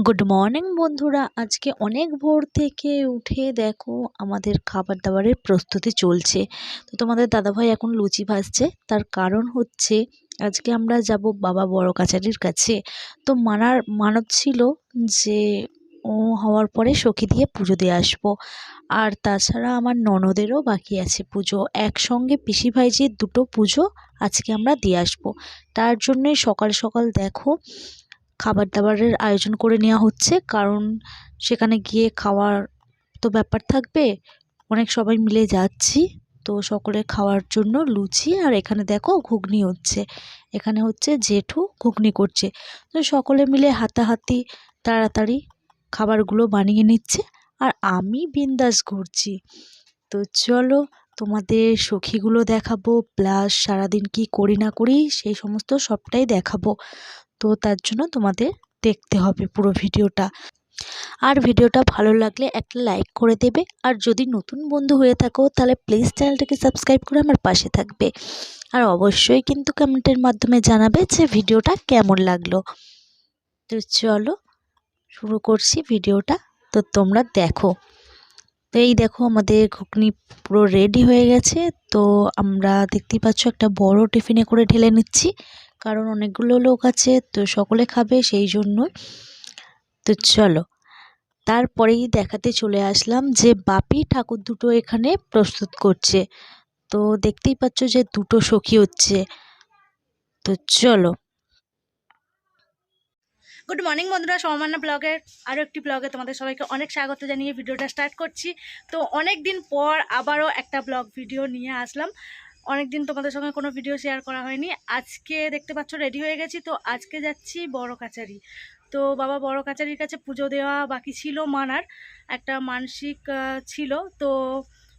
Good morning বন্ধুরা। আজকে অনেক ভোর থেকে উঠে দেখো আমাদের খাবার দাবারের প্রস্তুতি চলছে। তো তোমাদের দাদাভাই এখন লুচি ভাজছে। তার কারণ হচ্ছে আজকে আমরা যাব বাবা বড় কাছারির কাছে। তো মানার, মানত ছিল যে ও হওয়ার পরে সখী দিয়ে পুজো দিয়ে আসব। আর তাছাড়া আমার ননদেরও বাকি আছে পুজো। একসঙ্গে পিসি ভাইজির দুটো পুজো আজকে আমরা দিয়ে আসব। তার জন্যই সকাল সকাল দেখো খাবার দাবারের আয়োজন করে নেওয়া হচ্ছে। কারণ সেখানে গিয়ে খাওয়ার তো ব্যাপার থাকবে। অনেক সবাই মিলে যাচ্ছি। তো সকলে খাওয়ার জন্য লুচি আর এখানে দেখো ঘুগনি হচ্ছে। এখানে হচ্ছে জেঠু ঘুগনি করছে। তো সকলে মিলে হাতাহাতি, তাড়াতাড়ি খাবারগুলো বানিয়ে নিচ্ছে আর আমি বিন্দাস ঘুরছি। তো চলো তোমাদের সখীগুলো দেখাবো, প্লাস সারাদিন কি করি না করি সেই সমস্ত সবটাই দেখাবো। তো তার জন্য তোমাদের দেখতে হবে পুরো ভিডিওটা। আর ভিডিওটা ভালো লাগলে একটা লাইক করে দেবে। আর যদি নতুন বন্ধু হয়ে থাকো, তাহলে প্লিজ চ্যানেলটাকে সাবস্ক্রাইব করে আমার পাশে থাকবে। আর অবশ্যই কিন্তু কমেন্টের মাধ্যমে জানাবে যে ভিডিওটা কেমন লাগল। তো চলো, শুরু করছি ভিডিওটা। তো তোমরা দেখো। তো এই দেখো আমাদের ঘুগনি পুরো রেডি হয়ে গেছে। তো আমরা দেখতেই পাচ্ছ একটা বড় টিফিনে করে ঢেলে নিচ্ছি, কারণ অনেকগুলো লোক আছে, তো সকলে খাবে সেই জন্যই। তো চলো, তারপরেই দেখাতে চলে আসলাম যে বাপি ঠাকুর দুটো এখানে প্রস্তুত করছে। তো দেখতেই পাচ্ছ যে দুটো সখী হচ্ছে। তো চলো গুড মর্নিং বন্ধুরা। সমান্য ব্লগের আরও একটি ব্লগে তোমাদের সবাইকে অনেক স্বাগত জানিয়ে ভিডিওটা স্টার্ট করছি। তো অনেক দিন পর আবারও একটা ব্লগ ভিডিও নিয়ে আসলাম। অনেক দিন তোমাদের সঙ্গে কোনো ভিডিও শেয়ার করা হয়নি। আজকে দেখতে পাচ্ছ রেডি হয়ে গেছি। তো আজকে যাচ্ছি বড় কাচারি। তো বাবা বড় কাচারির কাছে পুজো দেওয়া বাকি ছিল মানার। একটা মানসিক ছিল। তো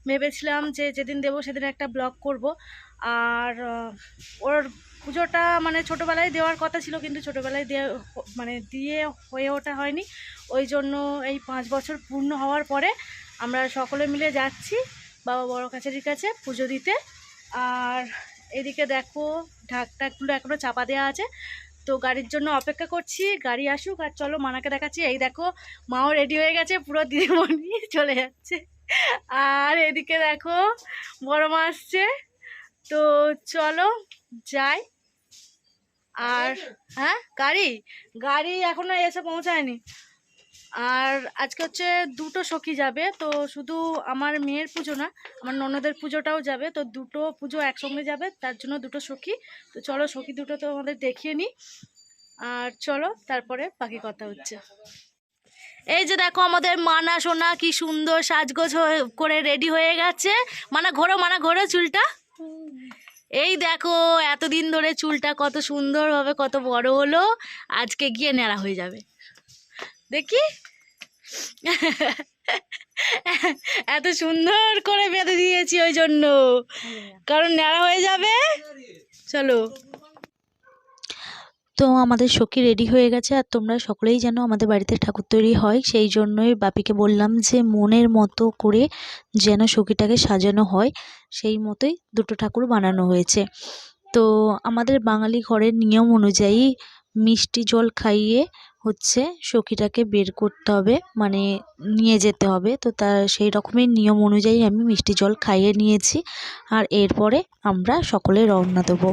ভেবেছিলাম যে যেদিন দেবো সেদিন একটা ব্লগ করব। আর ওর পুজোটা মানে ছোটোবেলায় দেওয়ার কথা ছিল, কিন্তু ছোটোবেলায় দিয়ে মানে দিয়ে হয়ে ওঠা হয়নি। ওই জন্য এই পাঁচ বছর পূর্ণ হওয়ার পরে আমরা সকলে মিলে যাচ্ছি বাবা বড় কাছারির কাছে পুজো দিতে। আর এদিকে দেখো ঢাক টাকগুলো এখনও চাপা দেওয়া আছে। তো গাড়ির জন্য অপেক্ষা করছি, গাড়ি আসুক আর চলো মানাকে দেখাচ্ছি। এই দেখো, মাও রেডি হয়ে গেছে, পুরো দিদিমণি চলে যাচ্ছে। আর এদিকে দেখো, বড় মা আসছে। তো চলো যাই। আর হ্যাঁ গাড়ি? গাড়ি এখনও এসে পৌঁছায়নি। আর আজকে হচ্ছে দুটো সখী যাবে, তো শুধু আমার মেয়ের পুজো না, আমার ননদের পুজোটাও যাবে, তো দুটো পুজো একসঙ্গে যাবে, তার জন্য দুটো সখী। তো চলো সখী দুটো তো আমাদের দেখিয়ে নিই। আর চলো, তারপরে বাকি কথা হচ্ছে। এই যে দেখো আমাদের মানা সোনা কি সুন্দর সাজগোজ করে রেডি হয়ে গেছে। মানা ঘোরো মানা ঘোরো চুলটা। এই দেখো এতদিন ধরে চুলটা কত সুন্দর হবে কত বড় হলো আজকে গিয়ে নেড়া হয়ে যাবে। দেখি। এত সুন্দর করে বেঁধে দিয়েছি ওই জন্য। কারণ ন্যাড়া হয়ে যাবে। চলো। তো আমাদের সখী রেডি হয়ে গেছে আর তোমরা সকলেই যেন আমাদের বাড়িতে ঠাকুর তৈরি হয়। সেই জন্যই বাপিকে বললাম যে, মনের মতো করে যেন সখীটাকে সাজানো হয়। সেই মতোই দুটো ঠাকুর বানানো হয়েছে। তো আমাদের বাঙালি ঘরের নিয়ম অনুযায়ী মিষ্টি জল খাইয়ে হচ্ছে সখীটাকে বের করতে হবে মানে নিয়ে যেতে হবে। তো তার সেই রকমের নিয়ম অনুযায়ী আমি মিষ্টি জল খাইয়ে নিয়েছি। আর এরপরে আমরা সকলে রওনা দেবো।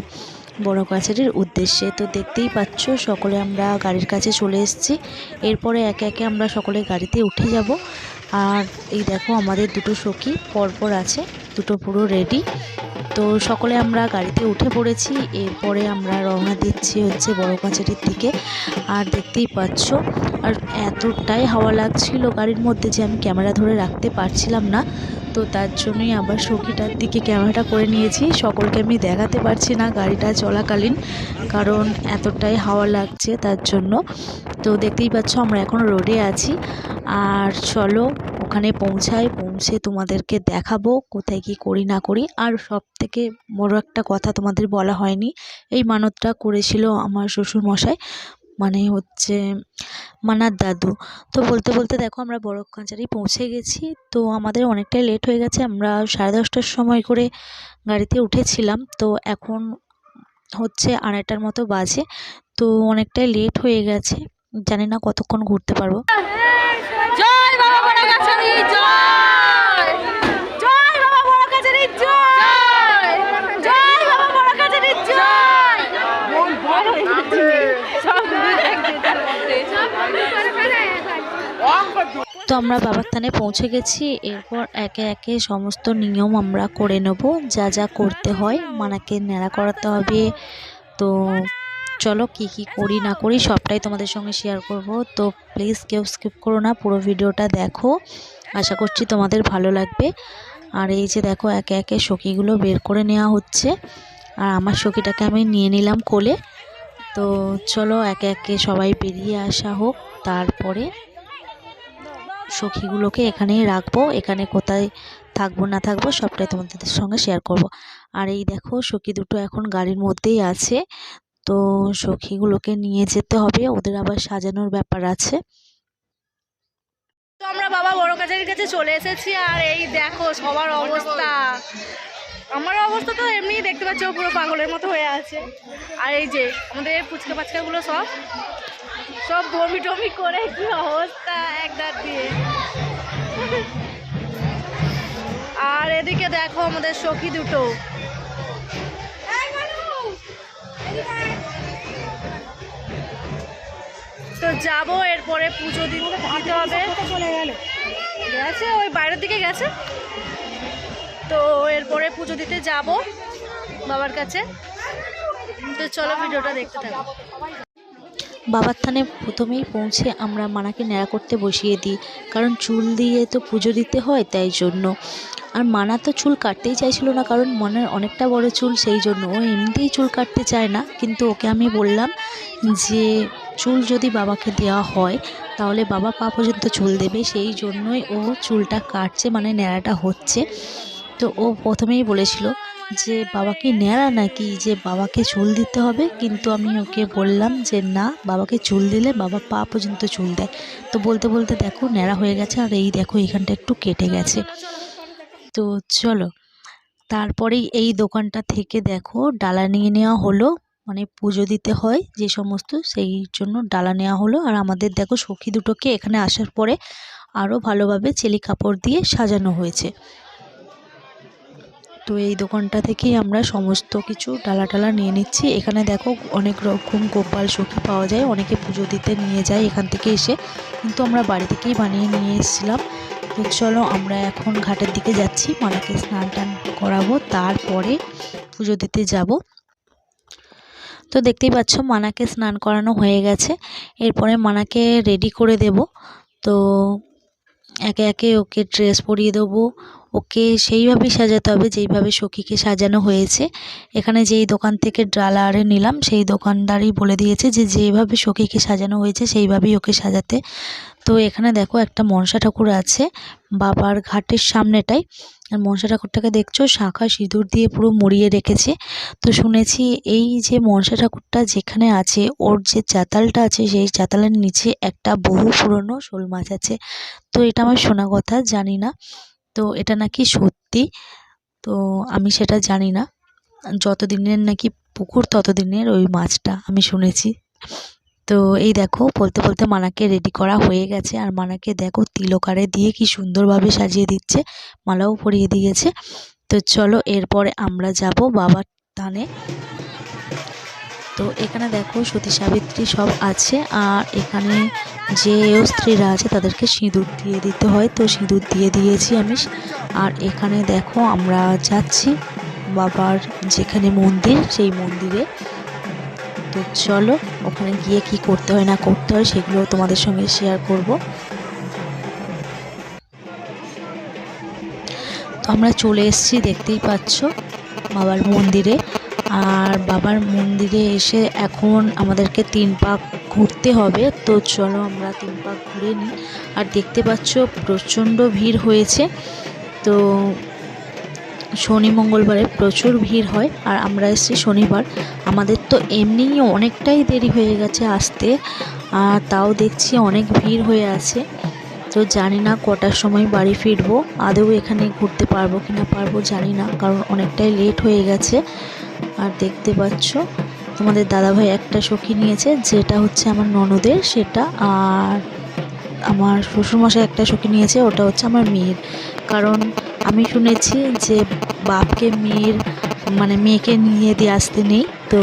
বড় কাছারির উদ্দেশ্যে। তো দেখতেই পাচ্ছ, সকলে আমরা গাড়ির কাছে চলে এসেছি। এরপরে একে একে আমরা সকলে গাড়িতে উঠে যাব। আর এই দেখো আমাদের দুটো সখী পরপর আছে, দুটো পুরো রেডি তো সকলে আমরা গাড়িতে উঠে পড়েছি, এরপরে আমরা রওনা দিচ্ছি হচ্ছে বড় কাছারির দিকে। আর দেখতেই পাচ্ছ, আর এতটাই হাওয়া লাগছিল গাড়ির মধ্যে যে আমি ক্যামেরা ধরে রাখতে পারছিলাম না। তো তার জন্যই আবার সখীটার দিকে ক্যামেরাটা করে নিয়েছি। সকলকে আমি দেখাতে পারছি না গাড়িটা চলাকালীন। কারণ এতটাই হাওয়া লাগছে তার জন্য। তো দেখতেই পাচ্ছ আমরা এখন রোডে আছি। আর চলো ওখানে পৌঁছাই, পৌঁছে তোমাদেরকে দেখাবো কোথায় কি করি না করি। আর সব থেকে বড় একটা কথা তোমাদের বলা হয়নি, এই মানতটা করেছিল আমার শ্বশুর মশাই মানে হচ্ছে মানার দাদু। তো বলতে বলতে দেখো আমরা বড় কাছারি পৌঁছে গেছি। তো আমাদের অনেকটাই লেট হয়ে গেছে, আমরা সাড়ে দশটার সময় করে গাড়িতে উঠেছিলাম। তো এখন হচ্ছে আড়াইটার মতো বাজে। তো অনেকটাই লেট হয়ে গেছে। জানি না কতক্ষণ ঘুরতে পারব। জয় বাবা বড় গাছারি জয় জয় বাবা বড় গাছারি জয় জয় বাবা বড় গাছারি জয় মন বড় হয়ে যাচ্ছে সব তো আমরা বাবার থানে পৌঁছে গেছি। এরপর একে একে সমস্ত নিয়ম আমরা করে নেব। যা যা করতে হয়, মানাকে ন্যাড়া করাতে হবে। তো চলো কি কি করি না করি সবটাই তোমাদের সঙ্গে শেয়ার করব। তো প্লিজ কেউ স্কিপ করো না, পুরো ভিডিওটা দেখো। আশা করছি তোমাদের ভালো লাগবে। আর এই যে দেখো, একে একে সখীগুলো বের করে নেওয়া হচ্ছে। আর আমার সখীটাকে আমি নিয়ে নিলাম কোলে। তো চলো একে একে সবাই বেরিয়ে আসা হোক। তারপরে সখীগুলোকে এখানেই রাখব, এখানে কোথায় থাকব, না থাকব, সবটাই তোমাদের সঙ্গে শেয়ার করব। আর এই দেখো, সখী দুটো এখন গাড়ির মধ্যেই আছে। তো সখীগুলোকে নিয়ে যেতে হবে, ওদের আবার সাজানোর ব্যাপার আছে। তো আমরা বাবা বড় কাছারির কাছে চলে এসেছি, আর এই দেখো সবার অবস্থা। আমার অবস্থা তো এমনি দেখতে পাচ্ছ, পুরো পাগলের মতো হয়ে আছে। আর এই যে, আমাদের ফুচকা পাচকাগুলো সব সব বমি টমি করে কি অবস্থা এক দাঁত দিয়ে। আর এদিকে দেখো আমাদের সখী দুটো। তো যাব, এরপরে পুজো দিতে হবে। গেছে, ওই বাইরের দিকে গেছে। তো এরপরে পুজো দিতে যাব বাবার কাছে। তো চলো, ভিডিওটা দেখতে থাকো। বাবার থানে প্রথমেই পৌঁছে আমরা মানাকে ন্যাড়া করতে বসিয়ে দিই। কারণ চুল দিয়ে তো পুজো দিতে হয় তাই জন্য। আর মানা তো চুল কাটতেই চাইছিল না, কারণ মনের অনেকটা বড় চুল সেই জন্য। ও এমনিতেই চুল কাটতে চায় না, কিন্তু ওকে আমি বললাম যে, চুল যদি বাবাকে দেওয়া হয়, তাহলে বাবা পা পর্যন্ত চুল দেবে। সেই জন্যই ও চুলটা কাটছে মানে ন্যাড়াটা হচ্ছে। তো ও প্রথমেই বলেছিল যে বাবা কি ন্যাড়া নাকি যে বাবাকে চুল দিতে হবে, কিন্তু আমি ওকে বললাম যে না, বাবাকে চুল দিলে বাবা পা পর্যন্ত চুল দেয়। তো বলতে বলতে দেখো ন্যাড়া হয়ে গেছে আর এই দেখো এখানটা একটু কেটে গেছে। তো চলো, তারপরেই এই দোকানটা থেকে দেখো ডালা নিয়ে নেওয়া হলো মানে পুজো দিতে হয় যে সমস্ত, সেই জন্য ডালা নেওয়া হলো। আর আমাদের দেখো সখী দুটোকে এখানে আসার পরে আরও ভালোভাবে চেলি কাপড় দিয়ে সাজানো হয়েছে। তো এই দোকানটা থেকেই আমরা সমস্ত কিছু ডালা টালা নিয়ে নিচ্ছি। এখানে দেখো অনেক রকম গোপাল সখী পাওয়া যায়, অনেকে পুজো দিতে নিয়ে যায় এখান থেকে এসে। কিন্তু আমরা বাড়ি থেকেই বানিয়ে নিয়ে এসেছিলাম। তো চলো আমরা এখন ঘাটের দিকে যাচ্ছি মানাকে স্নান টান করাবো, তারপরে পুজো দিতে যাব। তো দেখতেই পাচ্ছ মানাকে স্নান করানো হয়ে গেছে। এরপরে মানাকে রেডি করে দেব। তো একে একে ওকে ড্রেস পরিয়ে দেবো ওকে সেইভাবেই সাজাতে হবে যেইভাবে সখীকে সাজানো হয়েছে। এখানে যেই দোকান থেকে ডালা আরে নিলাম, সেই দোকানদারই বলে দিয়েছে যে যেভাবে সখীকে সাজানো হয়েছে সেইভাবেই ওকে সাজাতে। তো এখানে দেখো একটা মনসা ঠাকুর আছে বাবার ঘাটের সামনেটাই। আর মনসা ঠাকুরটাকে দেখছ শাঁখা সিঁদুর দিয়ে পুরো মরিয়ে রেখেছে। তো শুনেছি এই যে মনসা ঠাকুরটা যেখানে আছে, ওর যে চাতালটা আছে, সেই চাতালের নিচে একটা বহু পুরনো শোল মাছ আছে। তো এটা আমার শোনা কথা, জানি না। তো এটা নাকি সত্যি? তো আমি সেটা জানি না। যতদিনের নাকি পুকুর, ততদিনের ওই মাছটা, আমি শুনেছি। তো এই দেখো, বলতে বলতে মানাকে রেডি করা হয়ে গেছে। আর মানাকে দেখো, তিলকারে দিয়ে কি সুন্দরভাবে সাজিয়ে দিচ্ছে, মালাও পরিয়ে দিয়েছে। তো চলো, এরপরে আমরা যাব বাবার থানে তো এখানে দেখো সতী সাবিত্রী সব আছে, আর এখানে যে স্ত্রীরা আছে তাদেরকে সিঁদুর দিয়ে দিতে হয়। তো সিঁদুর দিয়ে দিয়েছি আমি। আর এখানে দেখো আমরা যাচ্ছি বাবার যেখানে মন্দির, সেই মন্দিরে। তো চলো, ওখানে গিয়ে কি করতে হয় না করতে হয় সেগুলো তোমাদের সঙ্গে শেয়ার করব। তো আমরা চলে এসেছি, দেখতেই পাচ্ছ বাবার মন্দিরে। আর বাবার মন্দিরে এসে এখন আমাদেরকে তিন পাক ঘুরতে হবে। তো চলো আমরা তিন পাক ঘুরে নিই। আর দেখতে পাচ্ছ প্রচণ্ড ভিড় হয়েছে। তো শনি মঙ্গলবারে প্রচুর ভিড় হয়। আর আমরা এসেছি শনিবার। আমাদের তো এমনিই অনেকটাই দেরি হয়ে গেছে আসতে। আর তাও দেখছি অনেক ভিড় হয়ে আছে। তো জানি না কটার সময় বাড়ি ফিরবো। আদৌ এখানে ঘুরতে পারব কি না পারব জানি না। কারণ অনেকটাই লেট হয়ে গেছে। আর দেখতে পাচ্ছ, তোমাদের দাদাভাই একটা সখী নিয়েছে, যেটা হচ্ছে আমার ননদের, সেটা আর আমার শ্বশুরমশাই একটা সখী নিয়েছে, ওটা হচ্ছে আমার মেয়ের। কারণ আমি শুনেছি যে বাপকে মেয়ের মানে মেয়েকে নিয়ে দিয়ে আসতে নেই, তো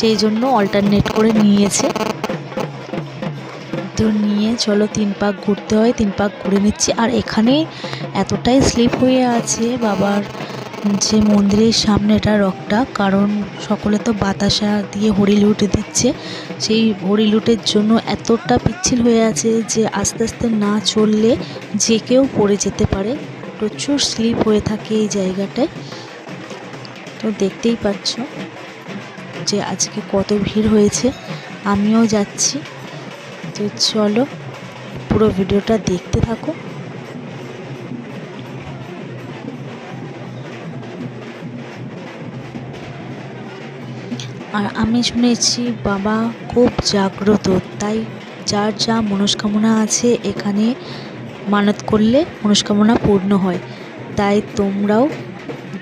সেই জন্য অল্টারনেট করে নিয়েছে। তো নিয়ে চলো তিন পাক ঘুরতে হয়, তিন পাক ঘুরে নিচ্ছি। আর এখানে এতটাই স্লিপ হয়ে আছে, বাবার যে মন্দিরের সামনেটা রকটা, কারণ সকলে তো বাতাসা দিয়ে হরিলুট দিচ্ছে, সেই হরিলুটের জন্য এতটা পিচ্ছিল হয়ে আছে যে আস্তে আস্তে না চললে যে কেউ পড়ে যেতে পারে। প্রচুর স্লিপ হয়ে থাকে এই জায়গাটায়। তো দেখতেই পাচ্ছ যে আজকে কত ভিড় হয়েছে। আমিও যাচ্ছি। তো চলো পুরো ভিডিওটা দেখতে থাকো। আর আমি শুনেছি বাবা খুব জাগ্রত, তাই যার যা মনস্কামনা আছে এখানে মানত করলে মনস্কামনা পূর্ণ হয়। তাই তোমরাও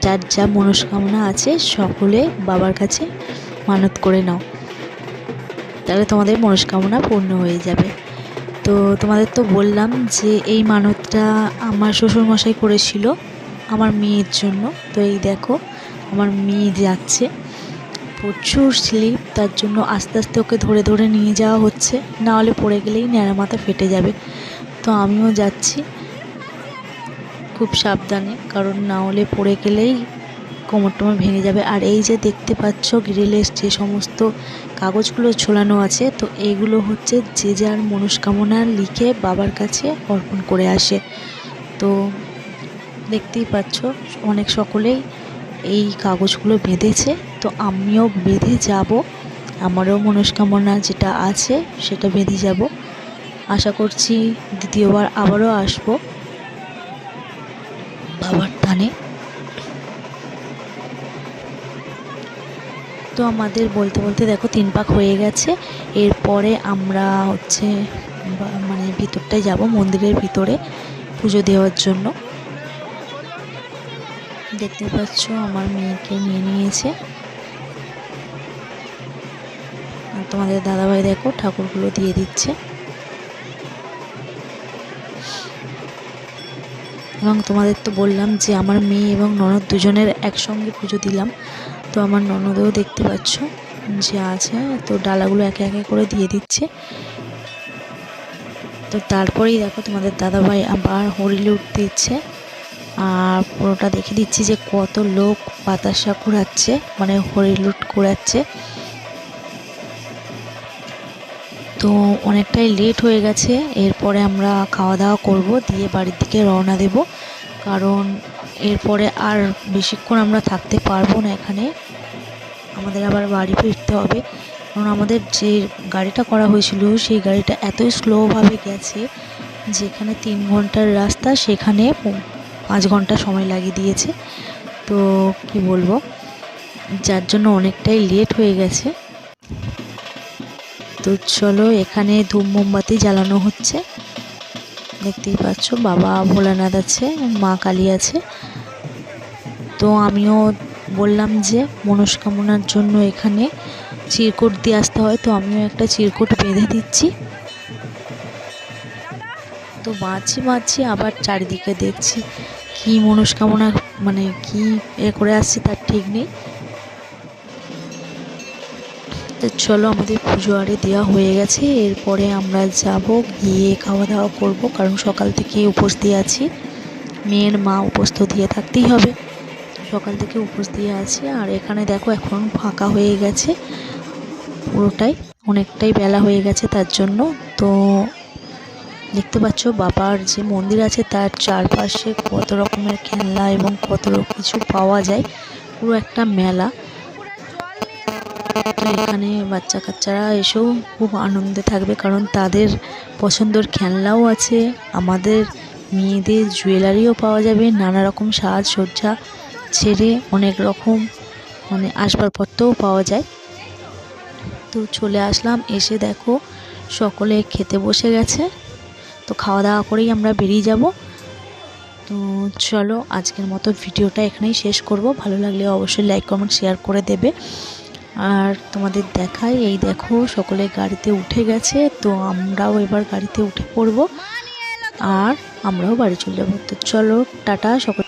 যার যা মনস্কামনা আছে সকলে বাবার কাছে মানত করে নাও। তাহলে তোমাদের মনস্কামনা পূর্ণ হয়ে যাবে। তো তোমাদের তো বললাম যে এই মানতটা আমার শ্বশুরমশাই করেছিল আমার মেয়ের জন্য। তো এই দেখো, আমার মেয়ে যাচ্ছে। প্রচুর স্লিপ, তার জন্য আস্তে আস্তে ওকে ধরে ধরে নিয়ে যাওয়া হচ্ছে। না হলে পড়ে গেলেই ন্যাড়া মাথা ফেটে যাবে। তো আমিও যাচ্ছি। খুব সাবধানে, কারণ না হলে পড়ে গেলেই কোমর টোমর ভেঙে যাবে। আর এই যে দেখতে পাচ্ছ, গ্রিলের যে সমস্ত কাগজগুলো ছোলানো আছে, তো এইগুলো হচ্ছে যে যার মনস্কামনা লিখে বাবার কাছে অর্পণ করে আসে। তো দেখতেই পাচ্ছ, অনেক সকলেই এই কাগজগুলো বেঁধেছে, তো আমিও বেঁধে যাব। আমারও মনস্কামনা যেটা আছে সেটা বেঁধে যাব। আশা করছি দ্বিতীয়বার আবারও আসব। বাবার টানে। তো আমাদের বলতে বলতে দেখো তিন পাক হয়ে গেছে। এরপরে আমরা হচ্ছে মানে ভিতরটায় যাব, মন্দিরের ভিতরে পুজো দেওয়ার জন্য। দেখতে পাচ্ছ, আমার মেয়েকে নিয়ে নিয়েছে। আর তোমাদের দাদাভাই দেখো, ঠাকুরগুলো দিয়ে দিচ্ছে। এবং তোমাদের তো বললাম যে, আমার মেয়ে এবং ননদ দুজনের একসঙ্গে পুজো দিলাম। তো আমার ননদেও দেখতে পাচ্ছ, যে আছে। তো ডালাগুলো একে একে করে দিয়ে দিচ্ছে। তো তারপরেই দেখো, তোমাদের দাদাভাই আবার হরিলুট দিচ্ছে। আর পুরোটা দেখে দিচ্ছি যে কত লোক বাতাসা ঘোরাচ্ছে মানে হরিলুট ঘোরাচ্ছে তো অনেকটাই লেট হয়ে গেছে, এরপরে আমরা খাওয়া দাওয়া করব, দিয়ে বাড়ির দিকে রওনা দেব। কারণ এরপরে আর বেশিক্ষণ আমরা থাকতে পারব না এখানে। আমাদের আবার বাড়ি ফিরতে হবে। কারণ আমাদের যে গাড়িটা করা হয়েছিল, সেই গাড়িটা এতই স্লোভাবে গেছে যেখানে তিন ঘণ্টার রাস্তা, সেখানে পাঁচ ঘণ্টা সময় লাগিয়ে দিয়েছে। তো কি বলব? যার জন্য অনেকটাই লেট হয়ে গেছে। তো চলো এখানে ধূপ মোমবাতি জ্বালানো হচ্ছে। দেখতেই পাচ্ছ, বাবা ভোলানাথ আছে, মা কালী আছে। তো আমিও বললাম যে মনস্কামনার জন্য এখানে চিরকুট দিয়ে আসতে হয়, তো আমিও একটা চিরকুট বেঁধে দিচ্ছি। তো বাঁচি বাঁচি আবার চারিদিকে দেখছি। কি মনস্কামনা মানে কি এ করে আসছি তার ঠিক নেই। তো চলো আমাদের পুজো আরে দেওয়া হয়ে গেছে, এরপরে আমরা যাব গিয়ে খাওয়া দাওয়া করব, কারণ সকাল থেকে উপোস দিয়ে আছি। মেয়ের মা উপোস তো দিয়ে থাকতেই হবে। সকাল থেকে উপোস দিয়ে আছি, আর এখানে দেখো এখন ফাঁকা হয়ে গেছে। পুরোটাই অনেকটাই বেলা হয়ে গেছে তার জন্য। তো দেখতে পাচ্ছ বাবার যে মন্দির আছে, তার চারপাশে কত রকমের খেলনা এবং কত কিছু পাওয়া যায়। পুরো একটা মেলা। তো এখানে বাচ্চা কাচ্চারা এসেও খুব আনন্দে থাকবে, কারণ তাদের পছন্দের খেলনাও আছে। আমাদের মেয়েদের জুয়েলারিও পাওয়া যাবে, নানা রকম সাজসজ্জা ছেড়ে অনেক রকম মানে আসবাবপত্রও পাওয়া যায়। তো চলে আসলাম, এসে দেখো সকলে খেতে বসে গেছে। তো খাওয়া দাওয়া করেই আমরা বেরিয়ে যাব। তো চলো, আজকের মতো ভিডিওটা এখানেই শেষ করব। ভালো লাগলে অবশ্যই লাইক কমেন্ট শেয়ার করে দেবে। আর তোমাদের দেখাই, এই দেখো, সকলে গাড়িতে উঠে গেছে, তো আমরাও এবার গাড়িতে উঠে পড়ব। আর আমরাও বাড়ি চলে যাব। তো চলো, টাটা, সকল